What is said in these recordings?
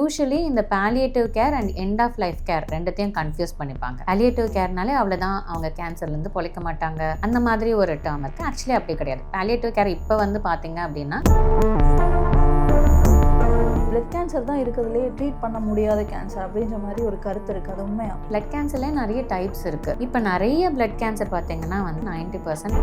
Usually இந்த palliative care and end of life care ரெண்டுத்தையும் confuse பண்ணிப்பாங்க பேலியேட்டிவ் கேர்னாலே அவ்வளோதான் அவங்க கேன்சர்லேருந்து பொழைக்க மாட்டாங்க அந்த மாதிரி ஒரு டேர்ம் இருக்கு ஆக்சுவலி அப்படி கிடையாது பேலியேட்டிவ் கேர் இப்போ வந்து பார்த்தீங்க அப்படின்னா பிளட் கேன்சர் தான் இருக்கிறதுலே ட்ரீட் பண்ண முடியாத கேன்சர் அப்படின்ற மாதிரி ஒரு கருத்து இருக்குது அது உண்மையாக பிளட் கேன்சர்லேயே நிறைய டைப்ஸ் இருக்குது இப்போ நிறைய பிளட் கேன்சர் பார்த்தீங்கன்னா வந்து ninety percent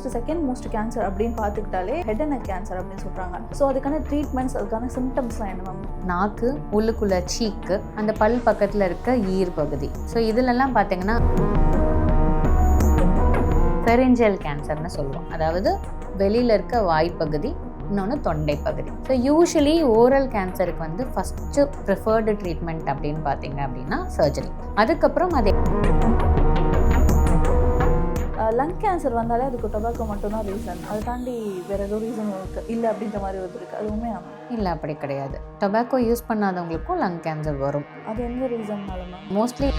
most second most cancer அப்படின்னு பார்த்துக்கிட்டாலே ஹெட் அண்ட் கேன்சர் அப்படின்னு சொல்கிறாங்க ஸோ அதுக்கான ட்ரீட்மெண்ட்ஸ் அதுக்கான சிம்டம்ஸ்லாம் என்ன மேம் நாக்கு உள்ளுக்குள்ள சீக்கு அந்த பல் பக்கத்தில் இருக்க ஈர் பகுதி ஸோ இதுலலாம் பார்த்தீங்கன்னா பெரிஞ்சல் கேன்சர்னு சொல்லுவோம் அதாவது வெளியில் இருக்க வாய்ப்பகுதி இன்னொன்று தொண்டை பகுதி ஸோ யூஸ்வலி ஓரல் கேன்சருக்கு வந்து ஃபஸ்ட்டு ப்ரிஃபர்டு ட்ரீட்மெண்ட் அப்படின்னு பார்த்தீங்க அப்படின்னா சர்ஜரி அதுக்கப்புறம் அதே லங் கேன்சர் வந்தாலே அதுக்கு டொபாக்கோ மட்டும்தான் ரீசன் அதை தாண்டி வேறு எதுவும் ரீசன் இல்லை அப்படின்ற மாதிரி வந்துருக்கு அதுவுமே உண்மையாகும் இல்லை அப்படி கிடையாது டொபாக்கோ யூஸ் பண்ணாதவங்களுக்கும் லங் கேன்சர் வரும் அது எந்த ரீசன்னால ma'am mostly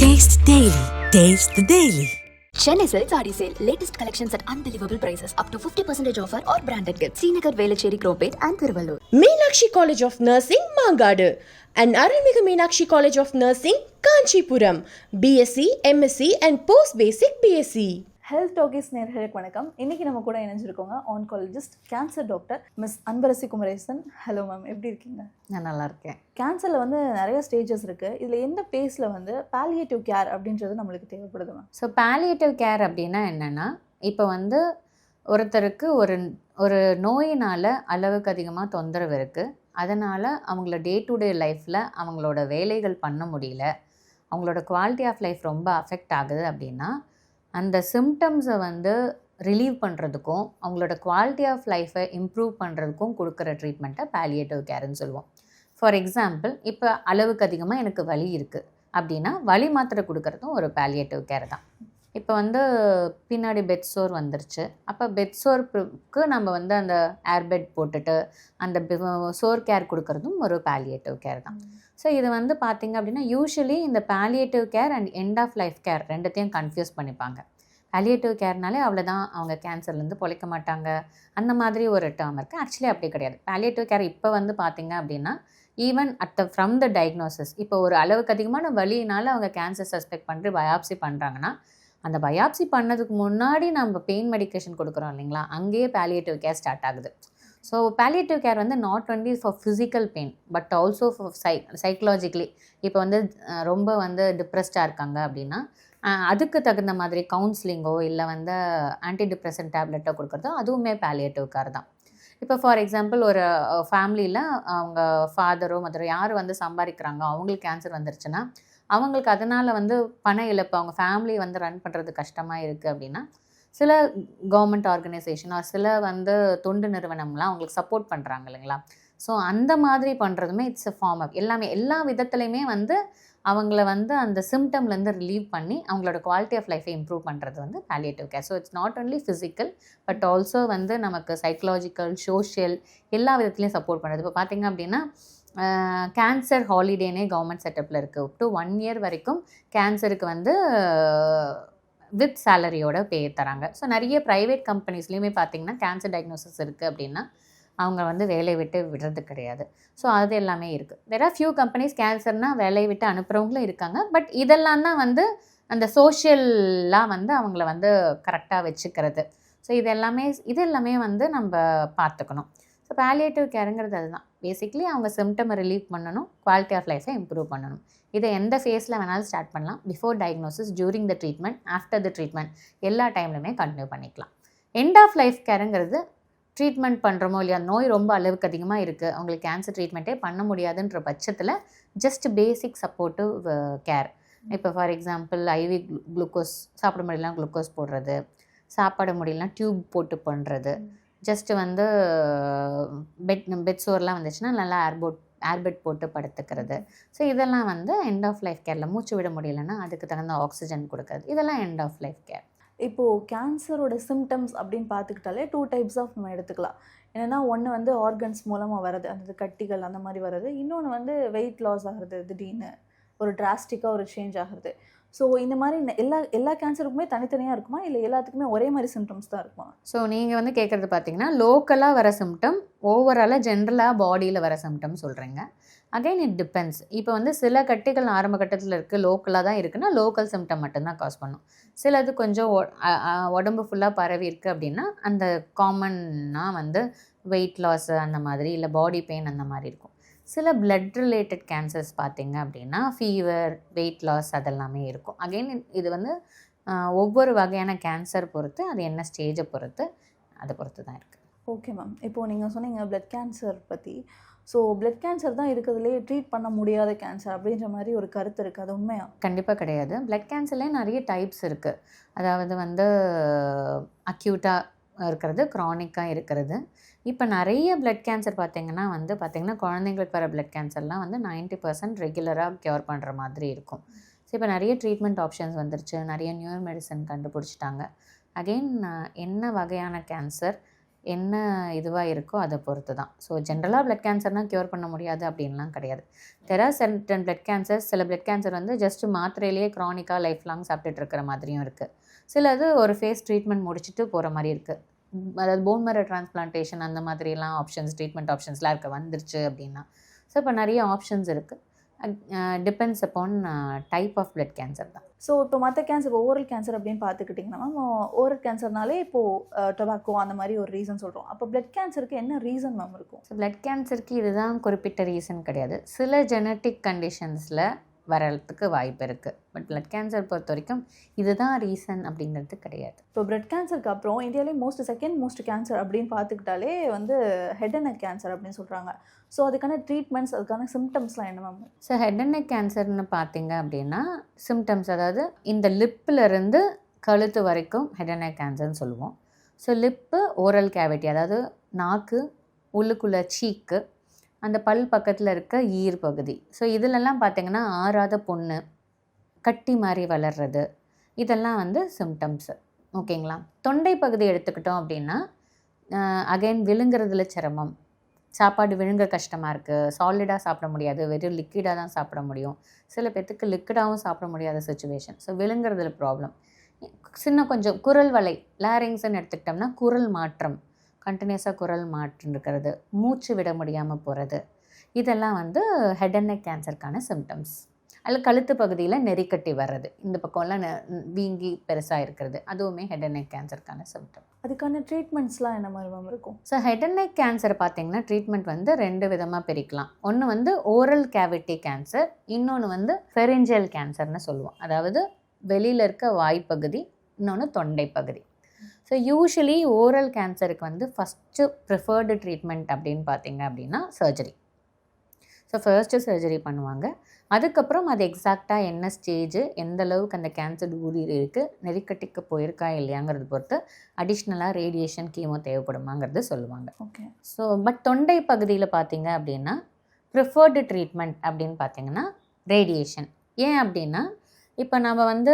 Taste Daily. Taste the Daily. Chennai Silk Saree Sale. Latest collections at unbelievable prices. Up to 50% offer or branded gifts. Srinagar, Velachery, Cropate and Thiruvallur. Meenakshi college of nursing Mangadu and Arulmigu Meenakshi college of nursing Kanchipuram BSc MSc and post basic BSc health talkies நேர்களுக்கு வணக்கம் இன்றைக்கி நம்ம கூட இணைஞ்சிருக்கோங்க oncologist cancer doctor miss Anbarasi Kumaresan hello ma'am எப்படி இருக்கீங்க நான் நல்லா இருக்கேன் கேன்சரில் வந்து நிறைய ஸ்டேஜஸ் இருக்குது இதில் எந்த பேஸில் வந்து பேலியேட்டிவ் கேர் அப்படின்றது நம்மளுக்கு தேவைப்படுது மேம் ஸோ பேலியேட்டிவ் கேர் அப்படின்னா என்னென்னா இப்போ வந்து ஒருத்தருக்கு ஒரு ஒரு நோயினால் அளவுக்கு அதிகமாக தொந்தரவு இருக்குது அதனால் அவங்கள டே டு டே லைஃப்பில் அவங்களோட வேலைகள் பண்ண முடியல அவங்களோட குவாலிட்டி ஆஃப் லைஃப் ரொம்ப அஃபெக்ட் ஆகுது அப்படின்னா அந்த சிம்டம்ஸை வந்து ரிலீவ் பண்ணுறதுக்கும் அவங்களோட குவாலிட்டி ஆஃப் லைஃப்பை இம்ப்ரூவ் பண்ணுறதுக்கும் கொடுக்குற ட்ரீட்மெண்ட்டை பேலியேட்டிவ் கேர்ன்னு சொல்லுவோம் ஃபார் எக்ஸாம்பிள் இப்போ அளவுக்கு அதிகமாக எனக்கு வலி இருக்குது அப்படின்னா வலி மாத்திரை கொடுக்குறதும் ஒரு பேலியேட்டிவ் கேர் தான் இப்போ வந்து பின்னாடி பெட் சோர் வந்துருச்சு அப்போ பெட் சோர்க்கு நம்ம வந்து அந்த ஏர் பெட் போட்டுட்டு அந்த சோர் கேர் கொடுக்குறதும் ஒரு பேலியேட்டிவ் கேர் தான் ஸோ இது வந்து பார்த்திங்க அப்படின்னா யூஸ்வலி இந்த palliative care and end of life care ரெண்டுத்தையும் கன்ஃபியூஸ் பண்ணிப்பாங்க பேலியேட்டிவ் கேர்னாலே அவ்வளோதான் அவங்க கேன்சர்லேருந்து பொழைக்க மாட்டாங்க அந்த மாதிரி ஒரு டேம் இருக்குது ஆக்சுவலி அப்படி கிடையாது பேலியேட்டிவ் கேர் இப்போ வந்து பார்த்திங்க அப்படின்னா even at the from the diagnosis இப்போ ஒரு அளவுக்கு அதிகமான வழியினால் அவங்க கேன்சர் சஸ்பெக்ட் பண்ணி பயாப்சி பண்ணுறாங்கன்னா அந்த பயாப்சி பண்ணதுக்கு முன்னாடி நம்ம பெயின் மெடிக்கேஷன் கொடுக்குறோம் இல்லைங்களா அங்கேயே பேலியேட்டிவ் கேர் ஸ்டார்ட் ஆகுது ஸோ பேலியேட்டிவ் கேர் வந்து not only for physical pain but also for psy psychologically இப்போ வந்து ரொம்ப வந்து டிப்ரெஸ்டாக இருக்காங்க அப்படின்னா அதுக்கு தகுந்த மாதிரி கவுன்சிலிங்கோ இல்லை வந்து ஆன்டி டிப்ரெஷன் டேப்லெட்டோ கொடுக்குறதோ அதுவுமே பேலியேட்டிவ் கேர் தான் இப்போ ஃபார் எக்ஸாம்பிள் ஒரு ஃபேமிலியில் அவங்க ஃபாதரோ மதரோ யார் வந்து சம்பாதிக்கிறாங்க அவங்களுக்கு கேன்சர் வந்துருச்சுன்னா அவங்களுக்கு அதனால் வந்து பண இழப்பு அவங்க ஃபேமிலி வந்து ரன் பண்ணுறது கஷ்டமாக இருக்குது அப்படின்னா சில கவர்மெண்ட் ஆர்கனைசேஷன் ஆர் சில வந்து தொண்டு நிறுவனம்லாம் அவங்களுக்கு சப்போர்ட் பண்ணுறாங்க இல்லைங்களா ஸோ அந்த மாதிரி பண்ணுறதுமே இட்ஸ் அ ஃபார்ம் அப் எல்லாமே எல்லா விதத்துலையுமே வந்து அவங்கள வந்து அந்த சிம்டம்லேருந்து ரிலீவ் பண்ணி அவங்களோட குவாலிட்டி ஆஃப் லைஃப்பை இம்ப்ரூவ் பண்ணுறது வந்து palliative care so it's not only physical but also வந்து நமக்கு சைக்கலாஜிக்கல் சோஷியல் எல்லா விதத்துலேயும் சப்போர்ட் பண்ணுறது இப்போ பார்த்திங்க அப்படின்னா கேன்சர் ஹாலிடேனே கவர்மெண்ட் செட்டப்பில் இருக்குது அப் டு ஒன் இயர் வரைக்கும் கேன்சருக்கு வந்து வித் சேலரியோட பே தராங்க ஸோ நிறைய ப்ரைவேட் கம்பெனிஸ்லேயுமே பார்த்தீங்கன்னா கேன்சர் டயக்னோசிஸ் இருக்குது அப்படின்னா அவங்க வந்து வேலையை விட்டு விடுறது கிடையாது ஸோ அது எல்லாமே இருக்குது வேற ஃபியூ கம்பெனிஸ் கேன்சர்னால் வேலையை விட்டு அனுப்புகிறவங்களும் இருக்காங்க பட் இதெல்லாம் தான் வந்து அந்த சோஷியல்லாம் வந்து அவங்கள வந்து கரெக்டாக வச்சுக்கிறது ஸோ இது எல்லாமே இது எல்லாமே வந்து நம்ம பார்த்துக்கணும் ஸோ பேலியேட்டிவ் கேருங்கிறது அதுதான் பேசிக்லி அவங்க சிம்டமை ரிலீவ் பண்ணணும் குவாலிட்டி ஆஃப் லைஃப்பை இம்ப்ரூவ் பண்ணணும் இதை எந்த ஃபேஸில் வேணாலும் ஸ்டார்ட் பண்ணலாம் before diagnosis during the treatment after the treatment எல்லா டைம்லையுமே கண்டினியூ பண்ணிக்கலாம் எண்ட் ஆஃப் லைஃப் கேருங்கிறது ட்ரீட்மெண்ட் பண்ணுறமோ இல்லையா நோய் ரொம்ப அளவுக்கு அதிகமாக இருக்குது அவங்களுக்கு கேன்சர் ட்ரீட்மெண்ட்டே பண்ண முடியாதுன்ற பட்சத்தில் ஜஸ்ட் பேசிக் சப்போர்ட்டிவ் கேர் இப்போ ஃபார் எக்ஸாம்பிள் ஐவி குளுக்கோஸ் சாப்பிட முடியலாம் குளுக்கோஸ் போடுறது சாப்பாட முடியலாம் டியூப் போட்டு பண்ணுறது ஜஸ்ட்டு வந்து பெட் பெட் சோர்லாம் வந்துச்சுன்னா நல்லா ஏர்போட் ஏர்பெட் போட்டு படுத்துக்கிறது ஸோ இதெல்லாம் வந்து எண்ட் ஆஃப் லைஃப் கேரில் மூச்சு விட முடியலன்னா அதுக்கு தகுந்த ஆக்சிஜன் கொடுக்கறது இதெல்லாம் எண்ட் ஆஃப் லைஃப் கேர் இப்போது கேன்சரோட சிம்டம்ஸ் அப்படின்னு பார்த்துக்கிட்டாலே டூ டைப்ஸ் ஆஃப் நம்ம எடுத்துக்கலாம் ஏன்னா ஒன்று வந்து ஆர்கன்ஸ் மூலமாக வர்றது அந்த கட்டிகள் அந்த மாதிரி வர்றது இன்னொன்று வந்து வெயிட் லாஸ் ஆகிறது திடீர்னு ஒரு டிராஸ்டிக்காக ஒரு சேஞ்ச் ஆகிறது ஸோ இந்த மாதிரி எல்லா எல்லா கேன்சருக்குமே தனித்தனியாக இருக்குமா இல்லை எல்லாத்துக்குமே ஒரே மாதிரி சிம்டம்ஸ் தான் இருக்குமா ஸோ நீங்கள் வந்து கேட்குறது பார்த்தீங்கன்னா லோக்கலாக வர சிம்டம் ஓவராலாக ஜென்ரலாக பாடியில் வர சிம்டம் சொல்கிறீங்க அகைன் இட் டிபெண்ட்ஸ் இப்போ வந்து சில கட்டிகள் ஆரம்ப கட்டத்தில் இருக்குது லோக்கலாக தான் இருக்குன்னா லோக்கல் சிம்டம் மட்டும்தான் காஸ் பண்ணும் சிலது கொஞ்சம் உடம்பு ஃபுல்லாக பரவி இருக்குது அப்படின்னா அந்த காமன்னாக வந்து வெயிட் லாஸ் அந்த மாதிரி இல்லை பாடி பெயின் அந்த மாதிரி இருக்கும் சில பிளட் ரிலேட்டட் கேன்சர்ஸ் பார்த்திங்க அப்படின்னா ஃபீவர் வெயிட் லாஸ் அதெல்லாமே இருக்கும் அகெயின் இது வந்து ஒவ்வொரு வகையான கேன்சர் பொறுத்து அது என்ன ஸ்டேஜை பொறுத்து அதை பொறுத்து தான் இருக்குது ஓகே மேம் இப்போது நீங்கள் சொன்னீங்க பிளட் கேன்சர் பற்றி ஸோ பிளட் கேன்சர் தான் இருக்கிறதுலே ட்ரீட் பண்ண முடியாத கேன்சர் அப்படின்ற மாதிரி ஒரு கருத்து இருக்குது அது உண்மையாக கண்டிப்பாக கிடையாது பிளட் கேன்சர்லேயே நிறைய டைப்ஸ் இருக்குது அதாவது வந்து அக்யூட்டாக இருக்கிறது க்ரானிக்காக இருக்கிறது இப்போ நிறைய பிளட் கேன்சர் பார்த்திங்கன்னா வந்து பார்த்திங்கன்னா குழந்தைங்களுக்கு வர பிளட் கேன்சர்லாம் வந்து நைன்ட்டி பர்சன்ட் ரெகுலராக க்யூர் பண்ணுற மாதிரி இருக்கும் ஸோ இப்போ நிறைய ட்ரீட்மெண்ட் ஆப்ஷன்ஸ் வந்துருச்சு நிறைய நியூ மெடிசன் கண்டுபிடிச்சிட்டாங்க அகெயின் என்ன வகையான கேன்சர் என்ன இதுவாக இருக்கோ அதை பொறுத்து தான் ஸோ ஜென்ரலாக பிளட் கேன்சர்னால் க்யூர் பண்ண முடியாது அப்படின்லாம் கிடையாது தெரா சென்டன் பிளட் கேன்சர் சில பிளட் கேன்சர் வந்து ஜஸ்ட் மாத்திரையிலேயே க்ரானிக்காக லைஃப் லாங் சாப்பிட்டுட்டு இருக்கிற மாதிரியும் இருக்குது சில ஒரு ஃபேஸ் ட்ரீட்மெண்ட் முடிச்சுட்டு போகிற மாதிரி இருக்குது அதாவது போன் மர டிரான்ஸ்பிளான்டேஷன் அந்த மாதிரிலாம் ஆப்ஷன்ஸ் ட்ரீட்மெண்ட் ஆப்ஷன்ஸ்லாம் இருக்க வந்துருச்சு அப்படின்னா ஸோ இப்போ நிறைய ஆப்ஷன்ஸ் இருக்குது depends upon type of blood cancer தான் ஸோ இப்போ மற்ற கேன்சர் ஓரல் கேன்சர் அப்படின்னு பார்த்துக்கிட்டிங்கன்னா மேம் ஓரல் கேன்சர்னாலே இப்போது டொபாக்கோ அந்த மாதிரி ஒரு ரீசன் சொல்கிறோம் அப்போ பிளட் கேன்சருக்கு என்ன ரீசன் மேம் இருக்கும் ஸோ பிளட் கேன்சருக்கு இதுதான் குறிப்பிட்ட ரீசன் கிடையாது சில ஜெனட்டிக் கண்டிஷன்ஸில் வரத்துக்கு வாய்ப்பு இருக்குது பட் பிளட் கேன்சர் பொறுத்த வரைக்கும் இதுதான் ரீசன் அப்படிங்கிறது கிடையாது இப்போ பிளட் கேன்சருக்கு அப்புறம் இந்தியாவிலே மோஸ்ட் செகண்ட் மோஸ்ட் கேன்சர் அப்படின்னு பார்த்துக்கிட்டாலே வந்து ஹெட் அண்ட் நெக் கேன்சர் அப்படின்னு சொல்கிறாங்க ஸோ அதுக்கான ட்ரீட்மெண்ட்ஸ் அதுக்கான சிம்டம்ஸ்லாம் என்ன ma'am so head and neck கேன்சர்னு பார்த்தீங்க அப்படின்னா சிம்டம்ஸ் அதாவது இந்த இருந்து கழுத்து வரைக்கும் ஹெட் அண்ட் நெக் கேன்சர்னு சொல்லுவோம் ஸோ லிப்பு ஓரல் கேவிட்டி அதாவது நாக்கு உள்ளுக்குள்ளே சீக்கு அந்த பல் பக்கத்தில் இருக்க ஈர் பகுதி ஸோ இதிலெல்லாம் பார்த்திங்கன்னா ஆறாத பொண்ணு கட்டி மாதிரி வளர்றது இதெல்லாம் வந்து சிம்டம்ஸு ஓகேங்களா தொண்டை பகுதி எடுத்துக்கிட்டோம் அப்படின்னா அகைன் விழுங்குறதுல சிரமம் சாப்பாடு விழுங்க கஷ்டமாக இருக்குது சாலிடாக சாப்பிட முடியாது வெறும் லிக்விடாக தான் சாப்பிட முடியும் சில பேர்த்துக்கு லிக்விடாகவும் சாப்பிட முடியாத சுச்சுவேஷன் ஸோ விழுங்குறதுல ப்ராப்ளம் சின்ன கொஞ்சம் குரல் வலை லாரிங்ஸ்ன்னு எடுத்துக்கிட்டோம்னா குரல் மாற்றம் கண்டினியூஸாக குரல் மாற்றம் இருக்கிறது மூச்சு விட முடியாமல் போகிறது இதெல்லாம் வந்து ஹெட் அண்ட் நெக் கேன்சருக்கான சிம்டம்ஸ் அதில் கழுத்து பகுதியில் நெறிக்கட்டி வர்றது இந்த பக்கம்லாம் வீங்கி பெருசாக இருக்கிறது அதுவுமே ஹெட் அண்ட் நெக் கேன்சருக்கான சிம்டம் அதுக்கான ட்ரீட்மெண்ட்ஸ்லாம் என்ன மாதிரி மேம் இருக்கும் so head and neck cancer பார்த்தீங்கன்னா ட்ரீட்மெண்ட் வந்து ரெண்டு விதமாக பிரிக்கலாம் ஒன்று வந்து ஓரல் கேவிட்டி கேன்சர் இன்னொன்று வந்து ஃபெரிஞ்சியல் கேன்சர்னு சொல்லுவோம் அதாவது வெளியில் இருக்க வாய்ப்பகுதி இன்னொன்று தொண்டை பகுதி ஸோ யூஸ்வலி ஓரல் கேன்சருக்கு வந்து ஃபஸ்ட்டு ப்ரிஃபர்டு ட்ரீட்மெண்ட் அப்படின்னு பார்த்தீங்க அப்படின்னா சர்ஜரி ஸோ ஃபர்ஸ்ட்டு சர்ஜரி பண்ணுவாங்க அதுக்கப்புறம் அது எக்ஸாக்டாக என்ன ஸ்டேஜு எந்த அளவுக்கு அந்த கேன்சர் ஊரில் இருக்குது நெருக்கட்டிக்கு போயிருக்கா இல்லையாங்கிறது பொறுத்து அடிஷ்னலாக ரேடியேஷன் கீமோ தேவைப்படுமாங்கிறது சொல்லுவாங்க ஓகே ஸோ பட் தொண்டை பகுதியில் பார்த்தீங்க அப்படின்னா ப்ரிஃபர்டு ட்ரீட்மெண்ட் அப்படின்னு பார்த்தீங்கன்னா ரேடியேஷன் ஏன் அப்படின்னா இப்போ நம்ம வந்து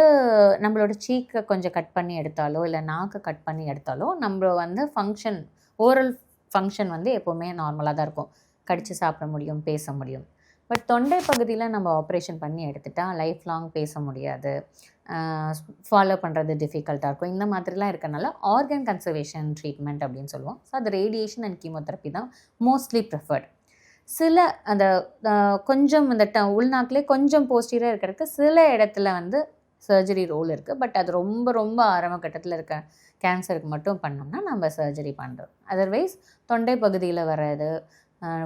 நம்மளோட சீக்கை கொஞ்சம் கட் பண்ணி எடுத்தாலோ இல்லை நாக்கை கட் பண்ணி எடுத்தாலோ நம்ம வந்து ஃபங்க்ஷன் ஓரல் ஃபங்க்ஷன் வந்து எப்போவுமே நார்மலாக தான் இருக்கும் கடித்து சாப்பிட முடியும் பேச முடியும் பட் தொண்டை பகுதியில் நம்ம ஆப்ரேஷன் பண்ணி எடுத்துட்டால் லைஃப் லாங் பேச முடியாது ஃபாலோ பண்ணுறது டிஃபிகல்ட்டாக இருக்கும் இந்த மாதிரிலாம் இருக்கனால ஆர்கன் கன்சர்வேஷன் ட்ரீட்மெண்ட் அப்படின்னு சொல்லுவோம் ஸோ அது ரேடியேஷன் அண்ட் கீமோதெரப்பி தான் மோஸ்ட்லி ப்ரிஃபர்ட் சில அந்த கொஞ்சம் இந்த ட உள்நாட்டிலே கொஞ்சம் போஸ்டீரியாக இருக்கிறதுக்கு சில இடத்துல வந்து சர்ஜரி ரோல் இருக்குது பட் அது ரொம்ப ரொம்ப ஆரம்ப கட்டத்தில் இருக்க கேன்சருக்கு மட்டும் பண்ணோம்னா நம்ம சர்ஜரி பண்ணுறோம் அதர்வைஸ் தொண்டை பகுதியில் வர்றது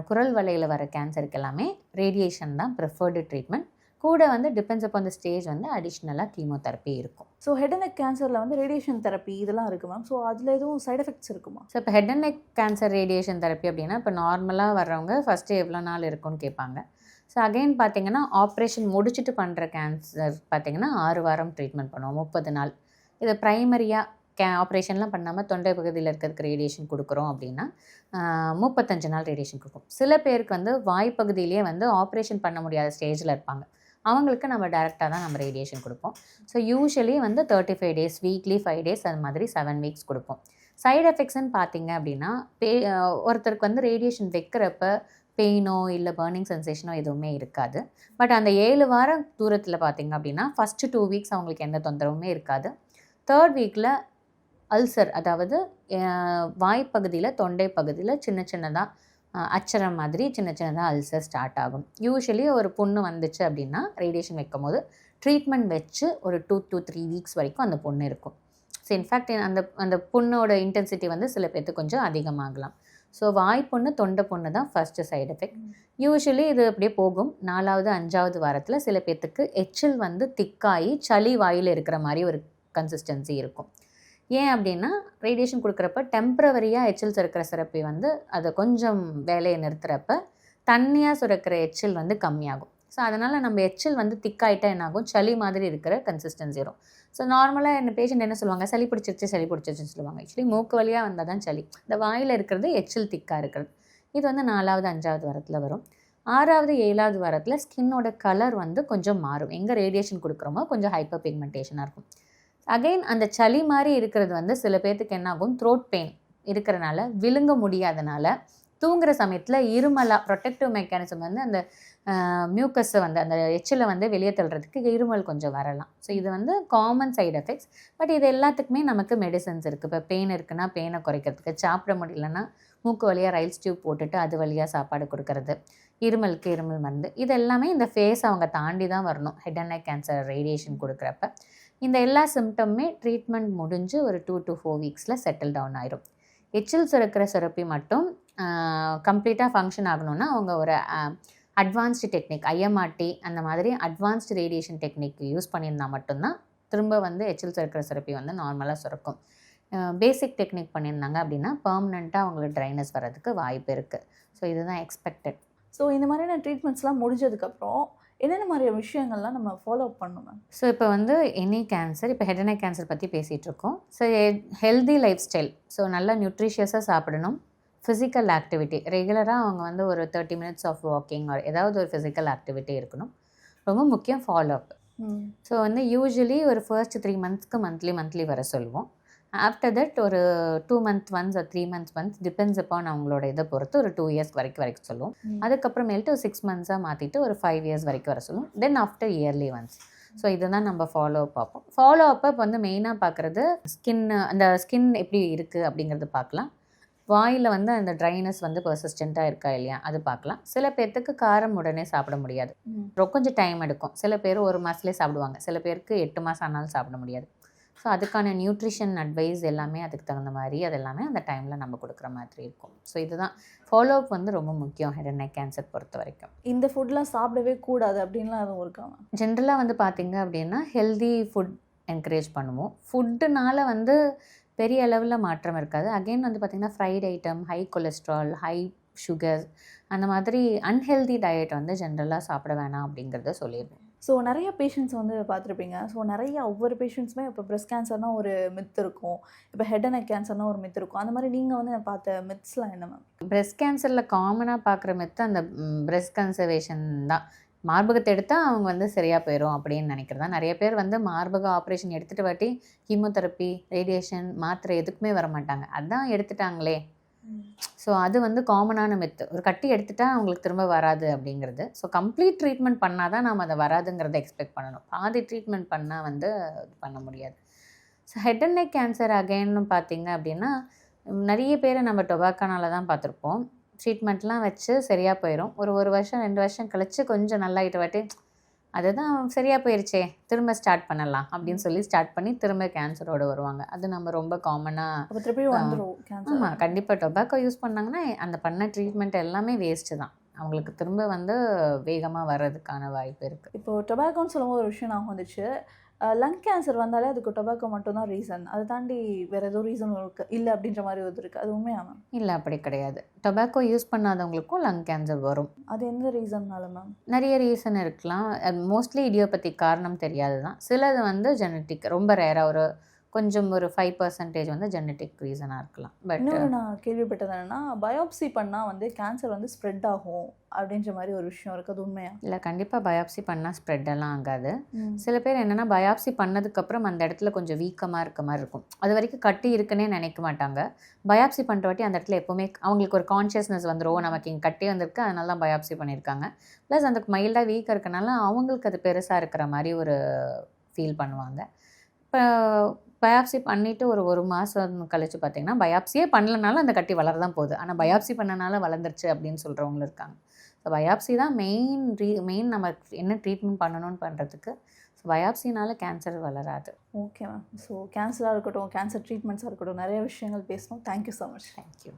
குரல் வலையில் வர கேன்சருக்கு எல்லாமே ரேடியேஷன் தான் ப்ரிஃபர்டு ட்ரீட்மெண்ட் கூட வந்து டிபெண்ட்ஸ் அப் அந்த ஸ்டேஜ் வந்து அடிஷ்னலாக கீமோதெரப்பி இருக்கும் ஸோ ஹெட் அண்ட் நெக் கேன்சரில் வந்து ரேடியேஷன் தெரப்பி இதெல்லாம் இருக்குது மேம் ஸோ அதில் எதுவும் சைட் எஃபெக்ட்ஸ் இருக்குமா ஸோ இப்போ head and neck cancer radiation therapy அப்படின்னா இப்போ நார்மலாக வர்றவங்க ஃபஸ்ட்டு எவ்வளோ நாள் இருக்கும்னு கேட்பாங்க ஸோ அகைன் பார்த்தீங்கன்னா ஆப்ரேஷன் முடிச்சுட்டு பண்ணுற கேன்சர் பார்த்தீங்கன்னா ஆறு வாரம் ட்ரீட்மெண்ட் பண்ணுவோம் முப்பது நாள் இது ப்ரைமரியாக கே ஆப்ரேஷன்லாம் பண்ணாமல் தொண்டை பகுதியில் இருக்கிறதுக்கு ரேடியேஷன் கொடுக்குறோம் அப்படின்னா முப்பத்தஞ்சு நாள் ரேடியேஷன் கொடுக்கும் சில பேருக்கு வந்து வாய்ப்பகுதியிலே வந்து ஆப்ரேஷன் பண்ண முடியாத ஸ்டேஜில் இருப்பாங்க அவங்களுக்கு நம்ம டேரெக்டாக தான் நம்ம ரேடியேஷன் கொடுப்போம் ஸோ யூஸ்வலி வந்து thirty five days weekly five days அது மாதிரி செவன் வீக்ஸ் கொடுப்போம் சைடு எஃபெக்ட்ஸ்னு பார்த்தீங்க அப்படின்னா பே ஒருத்தருக்கு வந்து ரேடியேஷன் வைக்கிறப்ப பெயினோ இல்லை பேர்னிங் சென்சேஷனோ எதுவுமே இருக்காது பட் அந்த ஏழு வாரம் தூரத்தில் பார்த்தீங்க அப்படின்னா ஃபஸ்ட்டு டூ வீக்ஸ் அவங்களுக்கு எந்த தொந்தரவுமே இருக்காது தேர்ட் வீக்கில் அல்சர் அதாவது வாய்ப்பகுதியில் தொண்டை பகுதியில் சின்ன சின்னதாக அச்சரம் மாதிரி சின்ன சின்னதாக அல்சர் ஸ்டார்ட் ஆகும் யூஸ்வலி ஒரு பொண்ணு வந்துச்சு அப்படின்னா ரேடியேஷன் வைக்கும் போது ட்ரீட்மெண்ட் வச்சு ஒரு டூ டூ த்ரீ வீக்ஸ் வரைக்கும் அந்த பொண்ணு இருக்கும் ஸோ இன்ஃபேக்ட் அந்த அந்த பொண்ணோட இன்டென்சிட்டி வந்து சில பேர்த்து கொஞ்சம் அதிகமாகலாம் ஸோ வாய் பொண்ணு தொண்டை பொண்ணு தான் ஃபஸ்ட்டு சைடு எஃபெக்ட் யூஸ்வலி இது அப்படியே போகும் நாலாவது அஞ்சாவது வாரத்தில் சில பேர்த்துக்கு எச்சில் வந்து திக்காகி சளி வாயில் இருக்கிற மாதிரி ஒரு கன்சிஸ்டன்சி இருக்கும் ஏன் அப்படின்னா ரேடியேஷன் கொடுக்குறப்ப டெம்ப்ரவரியாக எச்சில் சுரக்கிற சிறப்பி வந்து அதை கொஞ்சம் வேலையை நிறுத்துகிறப்ப தண்ணியாக சுரக்கிற எச்சில் வந்து கம்மியாகும் ஸோ அதனால் நம்ம எச்சில் வந்து திக்காயிட்டா என்னாகும் சளி மாதிரி இருக்கிற கன்சிஸ்டன்சி வரும் ஸோ நார்மலாக என்ன பேஷண்ட் என்ன சொல்லுவாங்க சளி பிடிச்சிருச்சு சளி பிடிச்சிருச்சுன்னு சொல்லுவாங்க ஆக்சுவலி மூக்கு வழியாக வந்தால் தான் சளி இந்த வாயில் இருக்கிறது எச்சில் திக்காக இருக்கிறது இது வந்து நாலாவது அஞ்சாவது வாரத்தில் வரும் ஆறாவது ஏழாவது வாரத்தில் ஸ்கின்னோட கலர் வந்து கொஞ்சம் மாறும் எங்கே ரேடியேஷன் கொடுக்குறோமோ கொஞ்சம் ஹைப்பர் பிக்மெண்டேஷனாக இருக்கும் அகைன் அந்த சளி மாதிரி இருக்கிறது வந்து சில பேர்த்துக்கு என்னாகும் த்ரோட் பெயின் இருக்கிறனால விழுங்க முடியாதனால தூங்குற சமயத்தில் இருமலாக ப்ரொட்டக்டிவ் மெக்கானிசம் வந்து அந்த மியூக்கஸை வந்து அந்த எச்சில் வந்து வெளியே தள்ளுறதுக்கு இருமல் கொஞ்சம் வரலாம் ஸோ இது வந்து காமன் சைடு எஃபெக்ட்ஸ் பட் இது எல்லாத்துக்குமே நமக்கு மெடிசன்ஸ் இருக்குது இப்போ பெயின் இருக்குன்னா பெயினை குறைக்கிறதுக்கு சாப்பிட முடியலன்னா மூக்கு வழியாக ரயில் ஸ்டியூப் போட்டுட்டு அது வழியாக சாப்பாடு கொடுக்கறது இருமலுக்கு இருமல் மருந்து இது எல்லாமே இந்த ஃபேஸ் அவங்க தாண்டி தான் வரணும் head and neck cancer radiation கொடுக்குறப்ப இந்த எல்லா சிம்டம்மே ட்ரீட்மெண்ட் முடிஞ்சு ஒரு டூ டு ஃபோர் வீக்ஸில் செட்டில் டவுன் ஆயிரும் எச்சில் சுரக்கிற சுரப்பி மட்டும் கம்ப்ளீட்டாக ஃபங்க்ஷன் ஆகணும்னா அவங்க ஒரு அட்வான்ஸ்டு டெக்னிக் ஐஎம்ஆர்டி அந்த மாதிரி அட்வான்ஸ்டு ரேடியேஷன் டெக்னிக் யூஸ் பண்ணியிருந்தால் மட்டும்தான் திரும்ப வந்து எச்சில் சுரக்கிற சுரப்பி வந்து நார்மலாக சுரக்கும் பேசிக் டெக்னிக் பண்ணியிருந்தாங்க அப்படின்னா பர்மனெண்ட்டாக அவங்களுக்கு ட்ரைனஸ் வர்றதுக்கு வாய்ப்பு இருக்குது ஸோ இதுதான் எக்ஸ்பெக்டட் ஸோ இந்த மாதிரியான ட்ரீட்மெண்ட்ஸ்லாம் முடிஞ்சதுக்கப்புறம் என்னென்ன மாதிரியான விஷயங்கள்லாம் நம்ம ஃபாலோ பண்ணணும் ஸோ இப்போ வந்து எனி கேன்சர் இப்போ ஹெட் அண்ட் கேன்சர் பற்றி பேசிகிட்டு இருக்கோம் so healthy life style so நல்லா நியூட்ரிஷியஸாக சாப்பிடணும் ஃபிசிக்கல் ஆக்டிவிட்டி ரெகுலராக அவங்க வந்து ஒரு thirty minutes of walking or ஏதாவது ஒரு ஃபிசிக்கல் ஆக்டிவிட்டி இருக்கணும் ரொம்ப முக்கியம் ஃபாலோ அப் ஸோ வந்து யூஸ்வலி ஒரு ஃபர்ஸ்ட் த்ரீ மந்த்ஸ்க்கு மந்த்லி மந்த்லி வர சொல்லுவோம் ஆஃப்டர் தட் ஒரு டூ மந்த் ஒன்ஸ் ஒரு three months once depends upon அவங்களோட இதை பொறுத்து ஒரு டூ இயர்ஸ் வரைக்கும் வரைக்கும் சொல்லுவோம் அதுக்கப்புறமேல்ட்டு ஒரு சிக்ஸ் மந்த்ஸாக மாற்றிட்டு ஒரு ஃபைவ் இயர்ஸ் வரைக்கும் வர சொல்லுவோம் then after yearly once so இதுதான் நம்ம ஃபாலோ அப் பார்ப்போம் ஃபாலோ அப் வந்து மெயினாக பார்க்குறது ஸ்கின் அந்த ஸ்கின் எப்படி இருக்குது அப்படிங்கிறது பார்க்கலாம் வாயில் வந்து அந்த ட்ரைனஸ் வந்து பர்சிஸ்டண்ட்டாக இருக்கா இல்லையா அது பார்க்கலாம் சில பேர்த்துக்கு காரம் உடனே சாப்பிட முடியாது கொஞ்சம் டைம் எடுக்கும் சில பேர் ஒரு மாதத்துலேயே சாப்பிடுவாங்க சில பேருக்கு எட்டு மாதம் ஆனாலும் சாப்பிட முடியாது ஸோ அதுக்கான நியூட்ரிஷன் அட்வைஸ் எல்லாமே அதுக்கு தகுந்த மாதிரி அது எல்லாமே அந்த டைமில் நம்ம கொடுக்குற மாதிரி இருக்கும் ஸோ இதுதான் ஃபாலோ அப் வந்து ரொம்ப முக்கியம் ஹெட் அண்ட் நெக் கேன்சர் பொறுத்த வரைக்கும் இந்த ஃபுட்லாம் சாப்பிடவே கூடாது அப்படின்லாம் எதுவும் இருக்காங்க ஜென்ரலாக வந்து பார்த்திங்க அப்படின்னா ஹெல்தி ஃபுட் என்கரேஜ் பண்ணுவோம் ஃபுட்டுனால வந்து பெரிய அளவில் மாற்றம் இருக்காது அகெயின் வந்து பார்த்திங்கன்னா fried item high cholesterol high sugar அந்த மாதிரி அன்ஹெல்தி டயட் வந்து ஜென்ரலாக சாப்பிட வேணாம் அப்படிங்கிறத சொல்லிடுவோம் ஸோ நிறைய பேஷண்ட்ஸ் வந்து பார்த்துருப்பீங்க ஸோ நிறைய ஒவ்வொரு பேஷண்ட்ஸுமே இப்போ ப்ரெஸ்ட் கேன்சர்னா ஒரு மித் இருக்கும் இப்போ ஹெட் அண்ட் கேன்சர்னா ஒரு மித் இருக்கும் அந்த மாதிரி நீங்கள் வந்து பார்த்த மித்ஸ்லாம் என்ன மேம் பிரெஸ்ட் கேன்சரில் காமனாக பார்க்குற மித்து அந்த பிரெஸ்ட் கன்சர்வேஷன் தான் மார்பகத்தை எடுத்தால் அவங்க வந்து சரியாக போயிடும் அப்படின்னு நினைக்கிறதா நிறைய பேர் வந்து மார்பக ஆப்ரேஷன் எடுத்துகிட்டு வாட்டி கீமோதெரப்பி ரேடியேஷன் மாத்திரை எதுக்குமே வர மாட்டாங்க அதான் எடுத்துட்டாங்களே ஸோ அது வந்து காமனான மெத்து ஒரு கட்டி எடுத்துட்டா அவங்களுக்கு திரும்ப வராது அப்படிங்கிறது ஸோ கம்ப்ளீட் ட்ரீட்மெண்ட் பண்ணால் தான் நாம் அதை வராதுங்கிறத எக்ஸ்பெக்ட் பண்ணணும் பாதி ட்ரீட்மெண்ட் பண்ணால் வந்து இது பண்ண முடியாது so head and neck cancer அகைன்னு பார்த்தீங்க அப்படின்னா நிறைய பேரை நம்ம டொபாக்கோனால தான் பார்த்துருப்போம் ட்ரீட்மெண்ட்லாம் வச்சு சரியாக போயிடும் ஒரு ஒரு வருஷம் ரெண்டு வருஷம் கழித்து கொஞ்சம் நல்லாயிட்ட வாட்டி அதுதான் சரியாக போயிடுச்சே திரும்ப ஸ்டார்ட் பண்ணலாம் அப்படின்னு சொல்லி ஸ்டார்ட் பண்ணி திரும்ப கேன்சரோடு வருவாங்க அது நம்ம ரொம்ப காமனாக ஆமாம் கண்டிப்பாக டொபாக்கோ யூஸ் பண்ணாங்கன்னா அந்த பண்ண ட்ரீட்மெண்ட் எல்லாமே வேஸ்ட்டு தான் அவங்களுக்கு திரும்ப வந்து வேகமாக வர்றதுக்கான வாய்ப்பு இருக்குது இப்போது டொபாக்கோன்னு சொல்லும்போது ஒரு விஷயம் நான் வந்துச்சு லங் கேன்சர் வந்தாலே அதுக்கு டொபாக்கோ மட்டும்தான் ரீசன் அதை தாண்டி வேறு ஏதோ ரீசன் இருக்கு இல்லை அப்படின்ற மாதிரி ஒரு இருக்குது அது உண்மையா மேம் இல்லை அப்படி கிடையாது டொபாக்கோ யூஸ் பண்ணாதவங்களுக்கும் லங் கேன்சர் வரும் அது எந்த ரீசன்னால மேம் நிறைய ரீசன் இருக்கலாம் மோஸ்ட்லி இடியோபத்தி காரணம் தெரியாது தான் சிலது வந்து ஜெனட்டிக் ரொம்ப ரேராக ஒரு கொஞ்சம் ஒரு ஃபைவ் பர்சன்டேஜ் வந்து ஜெனட்டிக் ரீசனாக இருக்கலாம் பட் இன்னொரு uh, நான் கேள்விப்பட்டது என்னென்னா பயோப்சி பண்ணால் வந்து கேன்சர் வந்து ஸ்ப்ரெட் ஆகும் அப்படின்ற மாதிரி ஒரு விஷயம் இருக்குது உண்மையாக இல்லை கண்டிப்பாக பயாப்சி பண்ணால் ஸ்ப்ரெட் எல்லாம் ஆகாது சில பேர் என்னென்னா பயோப்சி பண்ணதுக்கப்புறம் அந்த இடத்துல கொஞ்சம் வீக்கமாக இருக்க மாதிரி இருக்கும் அது வரைக்கும் கட்டி இருக்குன்னே நினைக்க மாட்டாங்க பயாப்சி பண்ணுற வாட்டி அந்த இடத்துல எப்போவுமே அவங்களுக்கு ஒரு கான்ஷியஸ்னஸ் வந்துடும் நமக்கு இங்கே கட்டி வந்திருக்கு அதனால தான் பயாப்சி பண்ணியிருக்காங்க ப்ளஸ் அந்த மைல்டாக வீக்காக இருக்கனால அவங்களுக்கு அது பெருசாக இருக்கிற மாதிரி ஒரு ஃபீல் பண்ணுவாங்க இப்போ பயாப்சி பண்ணிவிட்டு ஒரு ஒரு மாதம் கழித்து பார்த்தீங்கன்னா பயாப்சியே பண்ணலனாலும் அந்த கட்டி வளர தான் போகுது ஆனால் பயாப்சி பண்ணனால வளர்ந்துருச்சு அப்படின்னு சொல்கிறவங்களும் இருக்காங்க ஸோ பயாப்சி தான் மெயின் ரீ மெயின் நம்ம என்ன ட்ரீட்மெண்ட் பண்ணணும்னு பண்ணுறதுக்கு ஸோ பயாப்சினால கேன்சர் வளராது ஓகே மேம் ஸோ கேன்சராக இருக்கட்டும் கேன்சர் ட்ரீட்மெண்ட்ஸாக இருக்கட்டும் நிறைய விஷயங்கள் பேசணும் தேங்க்யூ ஸோ மச் தேங்க்யூ